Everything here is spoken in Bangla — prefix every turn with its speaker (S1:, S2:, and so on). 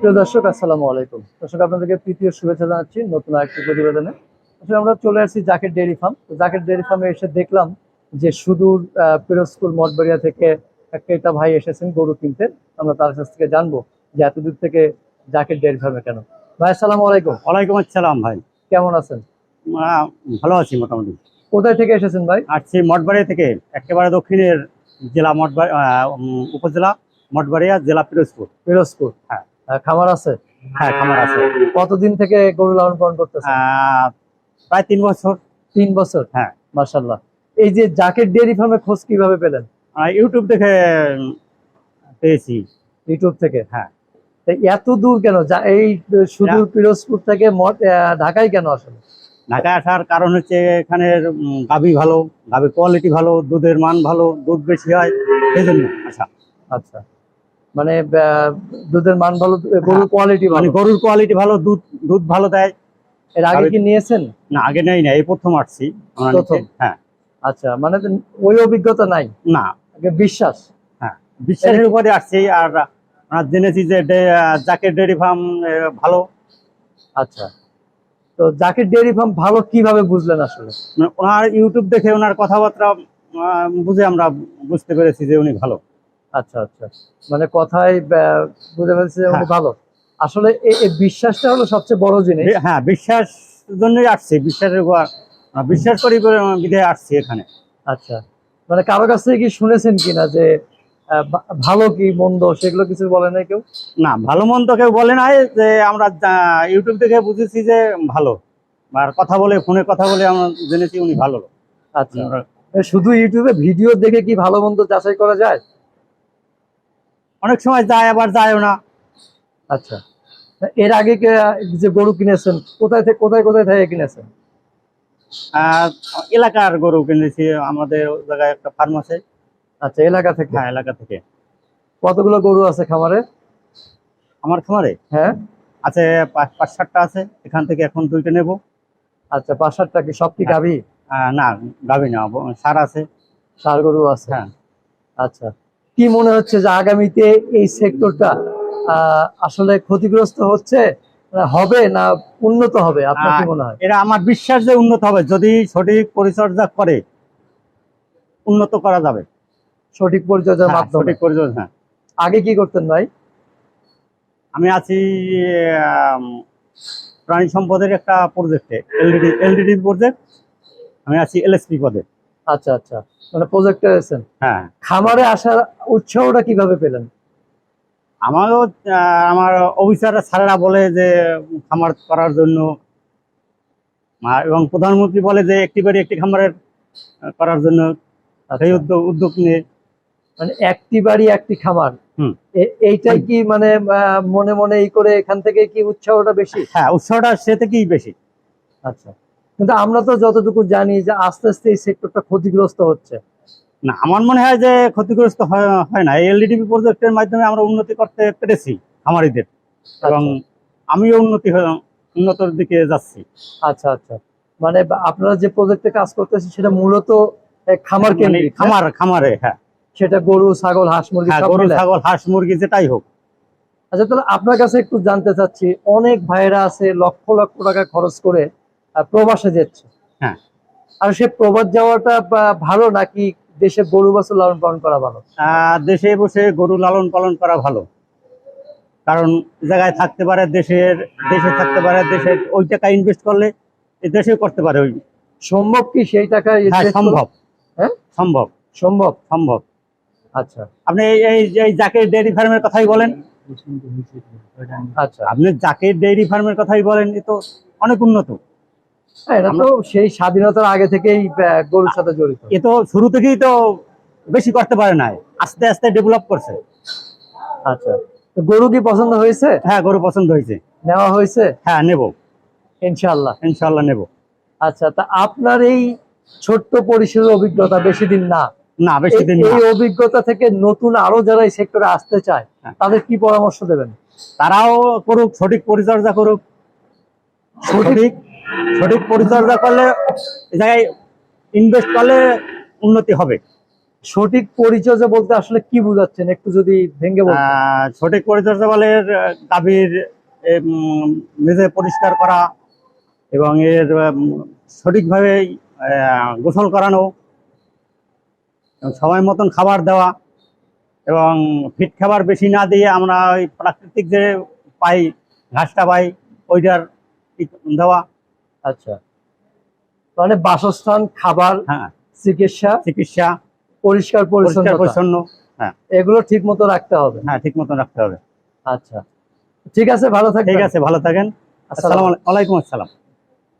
S1: প্রিয় দর্শক আসসালামু আলাইকুম। দর্শক আপনাদেরকে তৃতীয় শুভেচ্ছা জানাচ্ছি নতুন আরেকটি প্রতিবেদনে। আসলে আমরা চলে আসছি জাকের ডেয়ারি ফার্ম। তো জাকের ডেয়ারি ফার্মে এসে দেখলাম যে সুদূর পিরোজপুর মঠবাড়িয়া থেকে ক্রেতা ভাই এসেছেন গরু কিনতে। আমরা তার কাছ থেকে জানব যে এত দূর থেকে জাকের ডেয়ারি ফার্মে কেন। ভাই আসসালামু আলাইকুম।
S2: ওয়ালাইকুম আসসালাম ভাই।
S1: কেমন আছেন?
S2: ভালো আছি মোটামুটি।
S1: কোথায় থেকে এসেছেন ভাই?
S2: আসছি মঠবাড়ি থেকে একেবারে দক্ষিণের জেলা মঠবাড়ি উপজেলা মঠবাড়িয়া জেলা পিরোজপুর।
S1: পিরোজপুর।
S2: হ্যাঁ।
S1: খামার আছে?
S2: হ্যাঁ খামার আছে।
S1: কতদিন থেকে গরু লালন পালন করতেছেন?
S2: আহ, প্রায় তিন বছর।
S1: তিন বছর?
S2: হ্যাঁ।
S1: মার্শাল্লাহ এই যে জাকের ডেয়ারি ফার্মে খোঁজ কীভাবে পেলেন?
S2: ইউটিউব দেখে উম, পেয়েছি।
S1: ইউটিউব থেকে?
S2: হ্যাঁ।
S1: এত দূর কেন? এই সুদূর পিরোজপুর থেকে ঢাকায় কেন আসলে
S2: ঢাকায় আসার কারণ হচ্ছে এখানের গাভী ভালো গাভী কোয়ালিটি ভালো দুধের মান ভালো দুধ বেশি হয় সেই জন্য আসা।
S1: আচ্ছা। মানে দুধের মান ভালো গরুর কোয়ালিটি
S2: মানে গরুর কোয়ালিটি ভালো দুধ দুধ ভালো দেয়।
S1: এর আগে কি নিয়েছেন?
S2: না আগে নেই না এই প্রথম আসছি।
S1: প্রথম?
S2: হ্যাঁ।
S1: আচ্ছা মানে ওই অভিজ্ঞতা নাই?
S2: না।
S1: আগে বিশ্বাস?
S2: বিশ্বাসের উপরে আসছি আর আমরা জেনেছি যে জাকের ডেয়ারি ফার্ম ভালো।
S1: আচ্ছা তো জাকির ডেয়ারি ফার্ম ভালো কীভাবে বুঝলেন আসলে?
S2: মানে ওনার ইউটিউব দেখে ওনার কথাবার্তা বুঝে আমরা বুঝতে পেরেছি যে উনি ভালো।
S1: আচ্ছা আচ্ছা। মানে কথায় আহ, বুঝে ফেলছে যে উনি
S2: হ্যাঁ।
S1: ভালো। আসলে এই বিশ্বাসটা হলো সবচেয়ে বড় জিনিস।
S2: হ্যাঁ বিশ্বাস জন্যই আসছি বিশ্বাসের বিশ্বাস করি বলে বিধে আসছি এখানে।
S1: আচ্ছা। মানে কারও কাছ থেকে কি শুনেছেন কিনা যে ভালো কি মন্দ সেগুলো কিছু বলে নাই কেউ?
S2: না ভালো মন্দ কেউ বলে নাই যে আমরা ইউটিউব দেখে বুঝেছি যে ভালো। আর কথা বলে ফোনে কথা বলে আমরা জেনেছি উনি ভালো
S1: আচ্ছা। শুধু ইউটিউবে ভিডিও দেখে কি ভালো মন্দ যাচাই করা যায়?
S2: অনেক সময় যায় আবার যায়ও না।
S1: আচ্ছা। এর আগে যে গরু কিনেছেন কোথায় থেকে কোথায় কোথায় থেকে কিনেছেন?
S2: এলাকার গরু কিনেছি আমাদের জায়গায় একটা ফার্ম আছে।
S1: আচ্ছা এলাকা থেকে?
S2: হ্যাঁ এলাকা থেকে।
S1: কতগুলো গরু আছে খামারে?
S2: আমার খামারে?
S1: হ্যাঁ।
S2: আছে পাঁচ সাতটা আছে। এখান থেকে এখন দুইটা নেব।
S1: আচ্ছা পাঁচ সাতটা কি সব কি
S2: হ্যাঁ।
S1: গাভী?
S2: না গাবি না সার আছে।
S1: সার গরু আছে।
S2: হ্যাঁ।
S1: আচ্ছা। কি মনে হচ্ছে যে আগামীতে এই সেক্টরটা আসলে ক্ষতিগ্রস্ত হচ্ছে হবে না উন্নত হবে? আপনার কি মনে হয়?
S2: এটা আমার বিশ্বাস যে উন্নত হবে যদি সঠিক পরিচর্যা করে উন্নত করা যাবে।
S1: সঠিক পরিচর্যার
S2: হ্যাঁ,
S1: মাধ্যমে।
S2: সঠিক পরিচর্যা হ্যাঁ।
S1: আগে কি করতেন ভাই?
S2: আমি আছি প্রাণী সম্পদের একটা প্রজেক্টে এলডিডি এলডিডি প্রজেক্ট আমি আছি এলএসপি পদে।
S1: আচ্ছা আচ্ছা। মানে প্রজেক্টে আছেন
S2: হ্যাঁ।
S1: খামারে আসার উৎসাহটা কীভাবে পেলেন?
S2: আমারও আমার অফিসার স্যারেরা বলে যে খামার করার জন্য এবং প্রধানমন্ত্রী বলে যে একটি বাড়ি একটি খামারের করার জন্য সেই
S1: আচ্ছা,
S2: উদ্যোগ উদ্যোগ নিয়ে।
S1: মানে একটি বাড়ি একটি খামার। এইটাই কি মানে মনে মনে এই করে এখান থেকে কি উৎসাহটা বেশি?
S2: হ্যাঁ উৎসাহটা সে থেকেই বেশি।
S1: আচ্ছা। কিন্তু আমরা তো যতটুকু জানি যে আস্তে আস্তে এই সেক্টরটা ক্ষতিগ্রস্ত হচ্ছে।
S2: না আমার মনে হয় যে ক্ষতিগ্রস্ত হয় না। এলডিডিপি প্রজেক্টের মাধ্যমে আমরা উন্নতি করতে পেরেছি খামারিদের। এবং আমিও উন্নতি উন্নতর দিকে যাচ্ছি।
S1: আচ্ছা আচ্ছা। মানে আপনারা যে প্রজেক্টে কাজ করতেছেন সেটা মূলত খামার
S2: মানে
S1: কেন্দ্রিক হ্যাঁ?
S2: খামার খামারে হ্যাঁ।
S1: সেটা গরু ছাগল হাঁস মুরগি
S2: হ্যাঁ গরু ছাগল হাঁস মুরগি যেটাই হোক।
S1: আচ্ছা তাহলে আপনার কাছে একটু জানতে চাচ্ছি অনেক ভাইরা আছে লক্ষ লক্ষ টাকা খরচ করে প্রবাসে যাচ্ছে।
S2: হ্যাঁ।
S1: আর সে প্রবাস যাওয়াটা ভালো নাকি দেশে গরু বাছুর লালন পালন করা ভালো?
S2: দেশে বসে গরু লালন পালন করা ভালো। কারণ জায়গায় থাকতে পারে দেশের দেশে থাকতে পারে দেশের ওই টাকা ইনভেস্ট করলে দেশেও করতে পারে ওই
S1: সম্ভব কি সেই টাকা
S2: হ্যাঁ? সম্ভব।
S1: হ্যাঁ?
S2: সম্ভব।
S1: সম্ভব?
S2: সম্ভব।
S1: আচ্ছা।
S2: আপনি এই এই জাকের ডেয়ারি ফার্মের কথাই বলেন।
S1: আচ্ছা।
S2: আপনি জাকের ডেয়ারি ফার্মের কথাই বলেন এ তো অনেক উন্নত।
S1: এটা তো সেই স্বাধীনতার আগে থেকেই গরুর সাথে জড়িত।
S2: এ তো শুরু থেকেই তো বেশি করতে পারে না আস্তে আস্তে ডেভেলপ করছে।
S1: আচ্ছা গরু কি পছন্দ হয়েছে?
S2: হ্যাঁ গরু পছন্দ হয়েছে।
S1: নেওয়া হয়েছে?
S2: হ্যাঁ নেব।
S1: ইনশাল্লাহ
S2: ইনশাল্লাহ নেব।
S1: আচ্ছা তা আপনার এই ছোট্ট পরিসরের অভিজ্ঞতা বেশি দিন না?
S2: না বেশি দিন
S1: এই- অভিজ্ঞতা থেকে নতুন আরও যারা এই সেক্টরে আসতে চায়
S2: হ্যাঁ।
S1: তাদের কি পরামর্শ দেবেন?
S2: তারাও করুক সঠিক পরিচর্যা করুক। সঠিক সঠিক পরিচর্যা করলে জায়গায় ইনভেস্ট করলে উন্নতি হবে।
S1: সঠিক পরিচর্যা বলতে আসলে কি বোঝাচ্ছেন? একটু যদি ভেঙে
S2: সঠিক পরিচর্যা বলে গাভীর মেঝে পরিষ্কার করা এবং এর সঠিকভাবে গোসল করানো সময় মতন খাবার দেওয়া এবং ফিট খাবার বেশি না দিয়ে আমরা ওই প্রাকৃতিক যে পাই ঘাসটা পাই ওইটার দেওয়া।
S1: আচ্ছা। মানে বাসস্থান খাবার
S2: হ্যাঁ।
S1: চিকিৎসা
S2: চিকিৎসা
S1: পরিষ্কার পরিচ্ছন্ন
S2: পরিচ্ছন্ন
S1: এগুলো ঠিক মতো রাখতে হবে।
S2: হ্যাঁ ঠিক মতো রাখতে হবে।
S1: আচ্ছা। ঠিক আছে ভালো থাকবেন।
S2: ঠিক আছে ভালো থাকেন।
S1: আসসালাম
S2: আসসালামু আলাইকুম। আসসালাম।